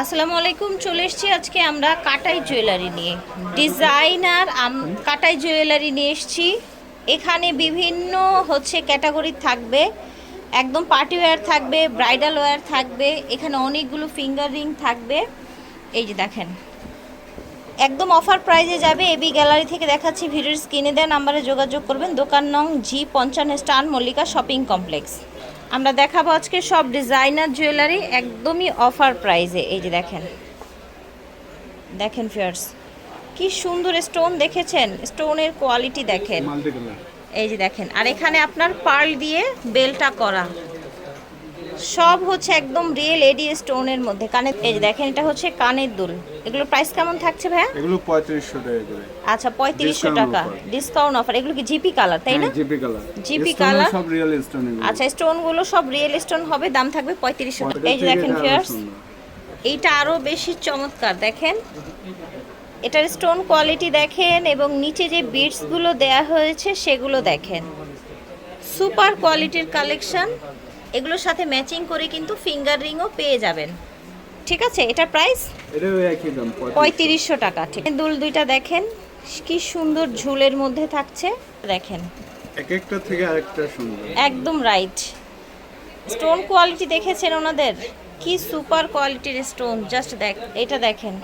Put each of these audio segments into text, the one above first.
আসসালামু আলাইকুম, চলে এসেছি আজকে আমরা কাটাই জুয়েলারি নিয়ে। ডিজাইনার কাটাই জুয়েলারি নিয়ে এসেছি। এখানে বিভিন্ন হচ্ছে ক্যাটাগরি থাকবে। একদম পার্টি ওয়্যার থাকবে, ব্রাইডাল ওয়্যার থাকবে, এখানে অনেকগুলো ফিঙ্গার রিং থাকবে। এই যে দেখেন। একদম অফার প্রাইজে যাবে, এবি গ্যালারি থেকে দেখাচ্ছি, ভিডিওর স্ক্রিনে দেওয়া নাম্বারে যোগাযোগ করবেন। দোকান নং জি পঞ্চান্ন স্টান মল্লিকা শপিং কমপ্লেক্স। আমরা দেখাবো আজকে সব ডিজাইনার জুয়েলারি একদমই অফার প্রাইজে এই যে দেখেন। দেখেন ফিয়ার্স কি সুন্দর স্টোন দেখেছেন? স্টোনের কোয়ালিটি দেখেন। এই যে দেখেন। আর এখানে আপনার পার্ল দিয়ে বেলটা করা। সব হচ্ছে একদম রিয়েল এডি স্টোনের মধ্যে। কানে এই যে দেখেন এটা হচ্ছে কানের দুল। এগুলো প্রাইস কেমন থাকছে ভাইয়া? এগুলো পঁয়ত্রিশশো টাকা করে। আচ্ছা পঁয়ত্রিশশো Discount টাকা। ডিসকাউন্ট অফার এগুলো কি জিপি কালার তাই না? GP colour Stone color? সব রিয়েল স্টোন আচ্ছা স্টোনগুলো সব রিয়েল স্টোন হবে দাম থাকবে পঁয়ত্রিশশো টাকা। এই যে দেখেন ফিয়ার্স এইটা আরও বেশি চমৎকার। দেখেন এটার স্টোন কোয়ালিটি দেখেন এবং নিচে যে বিটসগুলো দেয়া হয়েছে সেগুলো দেখেন। সুপার কোয়ালিটির কালেকশন এগুলোর সাথে ম্যাচিং করে কিন্তু ফিঙ্গার রিংও পেয়ে যাবেন। ঠিক আছে? এটার প্রাইস? এটাও একই দাম পঁয়ত্রিশশো। টাকা ঠিক। দুল দুইটা দেখেন কি সুন্দর ঝুলের মধ্যে থাকছে। দেখেন। এক একটা থেকে আরেকটা সুন্দর। একদম রাইট স্টোন কোয়ালিটি দেখেছেন ওনাদের? কি সুপার কোয়ালিটির স্টোন জাস্ট দেখ এটা দেখেন।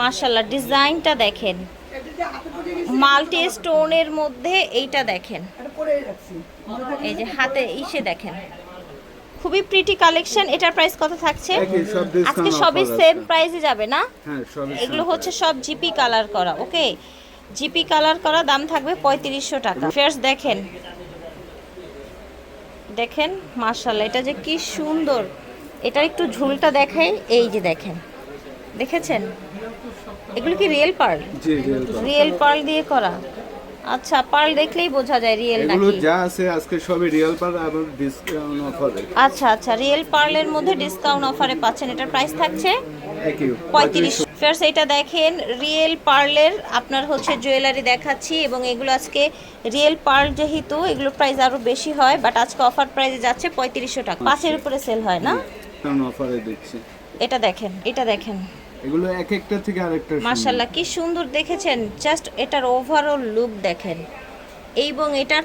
মাশাল্লাহ ডিজাইনটা দেখেন। মাল্টি স্টোনের মধ্যে এইটা দেখেন। এই যে হাতে ইসে দেখেন। খুবই প্রিটি কালেকশন এটার প্রাইস কত থাকছে? আজকে সবই সেম প্রাইসে যাবে না? হ্যাঁ এগুলো হচ্ছে সব জিপি কালার করা ওকে? জিপি কালার করা দাম থাকবে পঁয়ত্রিশশো টাকা। ফেয়ার্স দেখেন। দেখেন মার্শাল্লাহ এটা যে কি সুন্দর। এটা একটু ঝুলটা দেখাই এই যে দেখেন। দেখেছেন? এগুলো কি রিয়েল পার্ল জি রিয়েল রিয়েল পার্ল দিয়ে করা? আচ্ছা পার্ল দেখলেই বোঝা যায় রিয়েল এগুলো নাকি যা আছে আজকে সবই রিয়েল পার এবং ডিসকাউন্ট অফারে আচ্ছা আচ্ছা রিয়েল পার্লের মধ্যে ডিসকাউন্ট অফারে পাচ্ছেন। এটার প্রাইস থাকছে? পঁয়ত্রিশ। ফেয়ার্স এটা দেখেন রিয়েল পার্লের আপনার হচ্ছে জুয়েলারি দেখাচ্ছি এবং এগুলো আজকে রিয়েল পার্ল যেহেতু এগুলো প্রাইস আরও বেশি হয় বাট আজকে অফার প্রাইসে যাচ্ছে পঁয়ত্রিশশো টাকা। পাঁচের উপরে সেল হয় না? অফারে দিচ্ছি। এটা দেখেন এটা দেখেন। এগুলো এক একটা থেকে আরেকটা। মার্শাল্লাহ কি সুন্দর দেখেছেন। জাস্ট এটার ওভারঅল লুক দেখেন। এবং এটার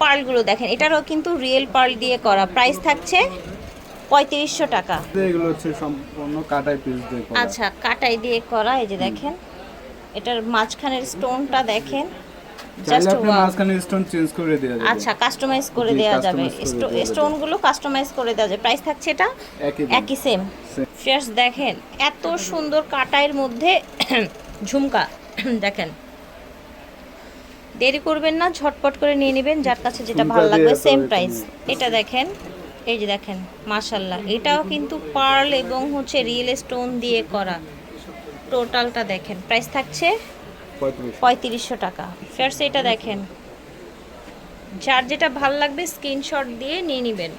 পার্লগুলো দেখেন। এটারও কিন্তু রিয়েল পার্ল দিয়ে করা। প্রাইস থাকছে পঁয়ত্রিশশো টাকা। এগুলো হচ্ছে সম্পূর্ণ কাটাই পিস দিয়ে আচ্ছা কাটাই দিয়ে করা এই যে দেখেন। এটার মাঝখানের স্টোনটা দেখেন। জাস্ট আপনি মাঝখানে স্টোন চেঞ্জ করে দেওয়া যাবে। আচ্ছা কাস্টমাইজ করে দেওয়া যাবে। যাবে। স্টোনগুলো কাস্টমাইজ করে দেওয়া যাবে। প্রাইস থাকছে এটা একই সেম। ফিয়ার্স দেখেন এত সুন্দর কাটাইয়ের মধ্যে ঝুমকা দেখেন। দেরি করবেন না ঝটপট করে নিয়ে নেবেন যার কাছে যেটা ভালো লাগবে সেম প্রাইস এটা দেখেন এই যে দেখেন মাশাল্লাহ এটাও কিন্তু পার্ল এবং হচ্ছে রিয়েল স্টোন দিয়ে করা। টোটালটা দেখেন প্রাইস থাকছে পঁয়ত্রিশশো। টাকা। ফেয়ার্স এটা দেখেন। যার যেটা ভালো লাগবে, স্ক্রিনশট দিয়ে নিয়ে নেবেন।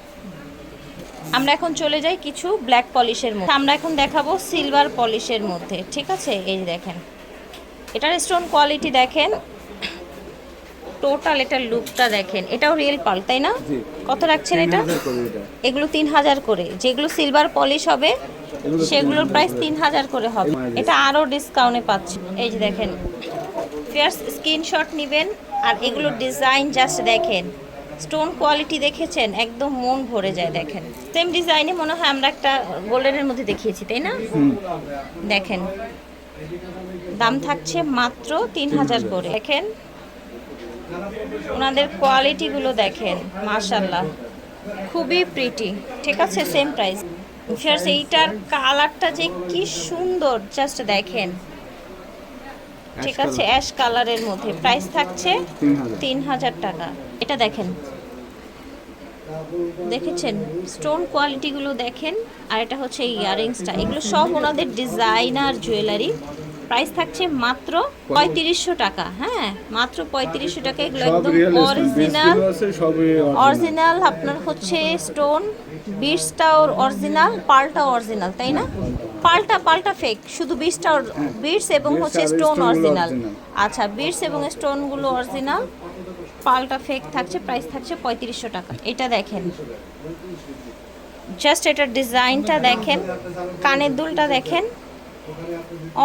আমরা এখন চলে যাই কিছু ব্ল্যাক পলিশের মধ্যে। আমরা এখন দেখাবো সিলভার পলিশের মধ্যে। ঠিক আছে? এই দেখেন। এটার স্টোন কোয়ালিটি দেখেন। টোটাল এটা লুকটা দেখেন এটাও রিয়েল পাল তাই না? কত রাখছেন এটা? 3000 করে এটা। এগুলো তিন হাজার করে। যেগুলো সিলভার পলিশ হবে সেগুলোর প্রাইস তিন হাজার করে হবে। এটা আরও ডিসকাউন্টে পাচ্ছি। এই যে দেখেন ফিয়ার্স স্ক্রিনশট নেবেন আর এগুলোর ডিজাইন জাস্ট দেখেন। স্টোন কোয়ালিটি দেখেছেন একদম মন ভরে যায় দেখেন। সেম ডিজাইনে মনে হয় আমরা একটা গোল্ডেনের মধ্যে দেখিয়েছি তাই না? দেখেন দাম থাকছে মাত্র তিন হাজার করে। দেখেন ওনাদের কোয়ালিটিগুলো দেখেন মাশাল্লাহ খুবই প্রিটি ঠিক আছে? সেম প্রাইস ফিয়ার্স এইটার কালারটা যে কি সুন্দর জাস্ট দেখেন। ঠিক আছে? অ্যাশ কালারের মধ্যে। প্রাইস থাকছে তিন হাজার টাকা। এটা দেখেন। দেখেছেন? স্টোন কোয়ালিটিগুলো দেখেন। আর এটা হচ্ছে ইয়ারিংসটা এগুলো সব ওনাদের ডিজাইনার জুয়েলারি প্রাইস থাকছে মাত্র পঁয়ত্রিশশো টাকা। হ্যাঁ মাত্র পঁয়ত্রিশশো টাকা এগুলো একদম অরিজিনাল। অরিজিনাল আপনার হচ্ছে স্টোন বিটসটাও অরিজিনাল পালটাও অরিজিনাল তাই না? পাল্টা। পাল্টা ফেক শুধু বিটসটা বিটস এবং হচ্ছে স্টোন অরিজিনাল আচ্ছা বিটস এবং স্টোনগুলো অরিজিনাল পাল্টা ফেক থাকছে প্রাইস থাকছে পঁয়ত্রিশশো টাকা। এটা দেখেন। জাস্ট এটার ডিজাইনটা দেখেন কানের দুলটা দেখেন।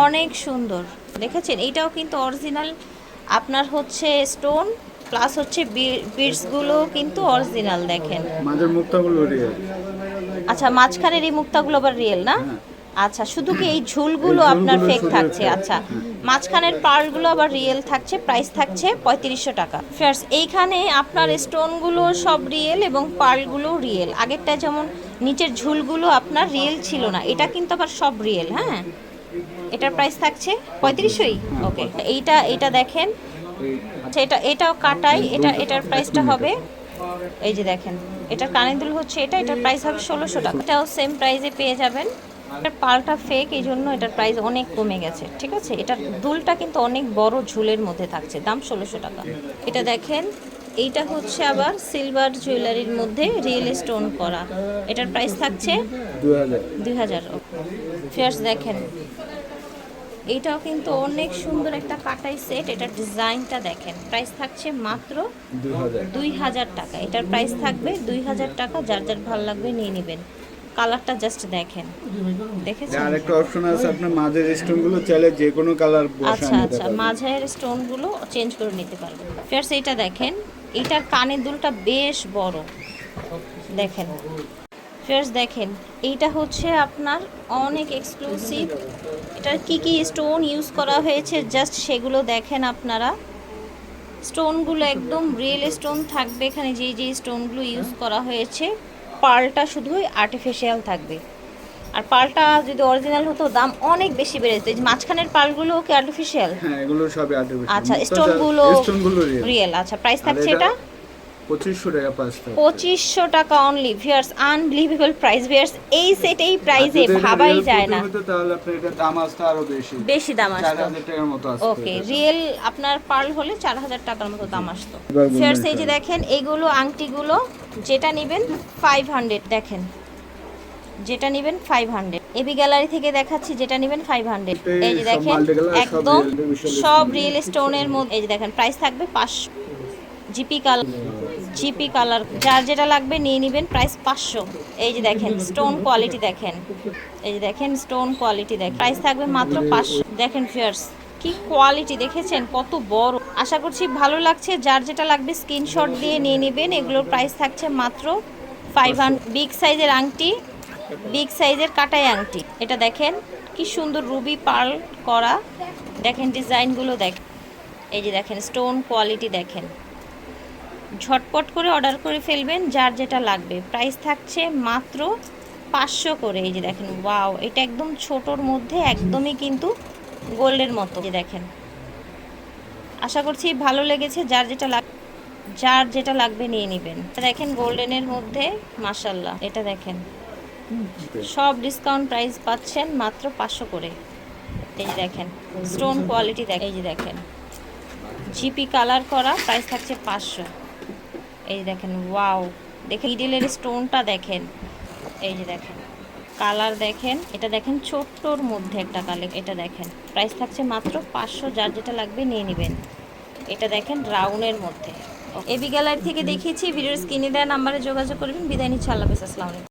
অনেক সুন্দর। দেখেছেন? এটাও কিন্তু অরিজিনাল আপনার হচ্ছে স্টোন প্লাস হচ্ছে বিডসগুলো কিন্তু অরিজিনাল দেখেন। মাঝের মুক্তাগুলো রিয়েল আচ্ছা মাঝখানের এই মুক্তাগুলো আবার রিয়েল না? আচ্ছা শুধু কি এই ঝুলগুলো আপনার ফেক থাকছে? আচ্ছা মাঝখানের পার্লগুলো আবার রিয়েল থাকছে প্রাইস থাকছে পঁয়ত্রিশশো টাকা। ফার্স্ট এইখানে আপনার স্টোনগুলো সব রিয়েল এবং পার্লগুলো রিয়েল আগেরটা যেমন নিচের ঝুলগুলো আপনার রিয়েল ছিল না এটা কিন্তু আবার সব রিয়েল হ্যাঁ? এটার প্রাইস থাকছে পঁয়ত্রিশশোই? ওকে এইটা এটা দেখেন। আচ্ছা এটা, এটাও কাটাই, এটা, এটার প্রাইসটা হবে। এই যে দেখেন, এটার কানের দুল হচ্ছে এটা, এটার প্রাইস হবে ষোলোশো টাকা। এটাও সেম প্রাইসে পেয়ে যাবেন। এটার পালটা ফেক এই জন্য এটার প্রাইস অনেক কমে গেছে, ঠিক আছে? এটার দুলটা কিন্তু অনেক বড় ঝুলের মধ্যে থাকছে, দাম ষোলোশো টাকা। এটা দেখেন এইটা হচ্ছে আবার সিলভার জুয়েলারির মধ্যে রিয়েল স্টোন করা। এটার প্রাইস থাকছে দুই হাজার। দুই ফিয়ার্স দেখেন এইটাও কিন্তু অনেক সুন্দর একটা কাটাই সেট এটার ডিজাইনটা দেখেন প্রাইস থাকছে মাত্র দুই হাজার। টাকা। এটার প্রাইস থাকবে দুই হাজার টাকা। যার যার ভালো লাগবে নিয়ে নেবেন। কালারটা জাস্ট দেখেন। দেখেছেন? আর একটা অপশন আছে আপনার মাঝের স্টোনগুলো চাইলে যে কোনো কালার আচ্ছা আচ্ছা মাঝের স্টোনগুলো চেঞ্জ করে নিতে পারবেন। ফিয়ার্স এইটা দেখেন এইটার কানের দুলটা বেশ বড়। দেখেন। ফিয়ার্স দেখেন, এইটা হচ্ছে আপনার অনেক এক্সক্লুসিভ এটার কি কি স্টোন ইউজ করা হয়েছে? জাস্ট সেগুলো দেখেন আপনারা। স্টোনগুলো একদম রিয়েল স্টোন থাকবে এখানে যে যে স্টোনগুলো ইউজ করা হয়েছে। পার্লটা শুধুই আর্টিফিশিয়াল থাকবে। আর পালটা যদি অরিজিনাল হতো দাম অনেক বেশি বেড়ে যেত। এই যে মাঝখানের পার্লগুলো কি আর্টিফিশিয়াল হ্যাঁ এগুলো সবই আর্টিফিশিয়াল আচ্ছা স্টোনগুলো স্টোনগুলো রিয়েল রিয়েল আচ্ছা প্রাইস থাকছে এটা পঁচিশশো টাকা পাঁচটা পঁচিশশো টাকা only viewers unbelievable price viewers এই সেট এই প্রাইসে ভাবাই যায় না। তাহলে আপনার এটা দাম আসতে আরও বেশি। বেশি দাম আসতো। হাজার টাকার মতো আসতো ওকে রিয়েল আপনার পার্ল হলে চার হাজার টাকার মতো দাম আসতো। বলবেন এই যে। দেখেন এইগুলো আংটিগুলো যেটা নেবেন ফাইভ হান্ড্রেড দেখেন। যেটা নেবেন ফাইভ হান্ড্রেড এবি গ্যালারি থেকে দেখাচ্ছি যেটা নেবেন ফাইভ হান্ড্রেড এই যে দেখেন একদম সব। রিয়েল স্টোনের মধ্যে এই যে দেখেন প্রাইস থাকবে পাঁচশো জিপি কালার জিপি কালার যার যেটা লাগবে নিয়ে নেবেন প্রাইস পাঁচশো। এই যে দেখেন স্টোন কোয়ালিটি দেখেন। এই যে দেখেন স্টোন কোয়ালিটি দেখেন। প্রাইস থাকবে মাত্র পাঁচশো। দেখেন ফিয়ার্স কি কোয়ালিটি দেখেছেন কত বড়। আশা করছি ভালো লাগছে। যার যেটা লাগবে স্ক্রিনশট দিয়ে নিয়ে নেবেন। এগুলোর প্রাইস থাকছে মাত্র ফাইভ বিগ সাইজের আংটি বিগ সাইজের কাটাই আংটি। এটা দেখেন, কি সুন্দর রুবি পার্ল করা। দেখেন ডিজাইনগুলো দেখেন এই যে দেখেন, স্টোন কোয়ালিটি দেখেন। ঝটপট করে অর্ডার করে ফেলবেন, যার যেটা লাগবে। প্রাইস থাকছে মাত্র পাঁচশো করে। এই যে দেখেন, ওয়াও, এটা একদম ছোটোর মধ্যে একদমই কিন্তু গোল্ডের মতো। যে দেখেন, আশা করছি ভালো লেগেছে, যার যেটা লাগ, যার যেটা লাগবে নিয়ে নেবেন। দেখেন, গোল্ডেনের মধ্যে মাসাল্লাহ এটা দেখেন সব ডিসকাউন্ট প্রাইস পাচ্ছেন মাত্র পাঁচশো করে। এই যে দেখেন স্টোন কোয়ালিটি দেখ এই যে দেখেন। জিপি কালার করা প্রাইস থাকছে পাঁচশো। এই যে দেখেন ওয়াও দেখে ইডিলের স্টোনটা দেখেন। এই যে দেখেন কালার দেখেন। এটা দেখেন ছোট্টর মধ্যে একটা কালার এটা দেখেন। প্রাইস থাকছে মাত্র পাঁচশো যার যেটা লাগবে নিয়ে নেবেন। এটা দেখেন রাউনের মধ্যে। এবি গ্যালারি থেকে দেখিয়েছি ভিডিওর স্ক্রিনে দেওয়া নাম্বারে যোগাযোগ করবেন। বিদায় নিচ্ছে আল্লাহ হাফেজ আসসালামু আলাইকুম।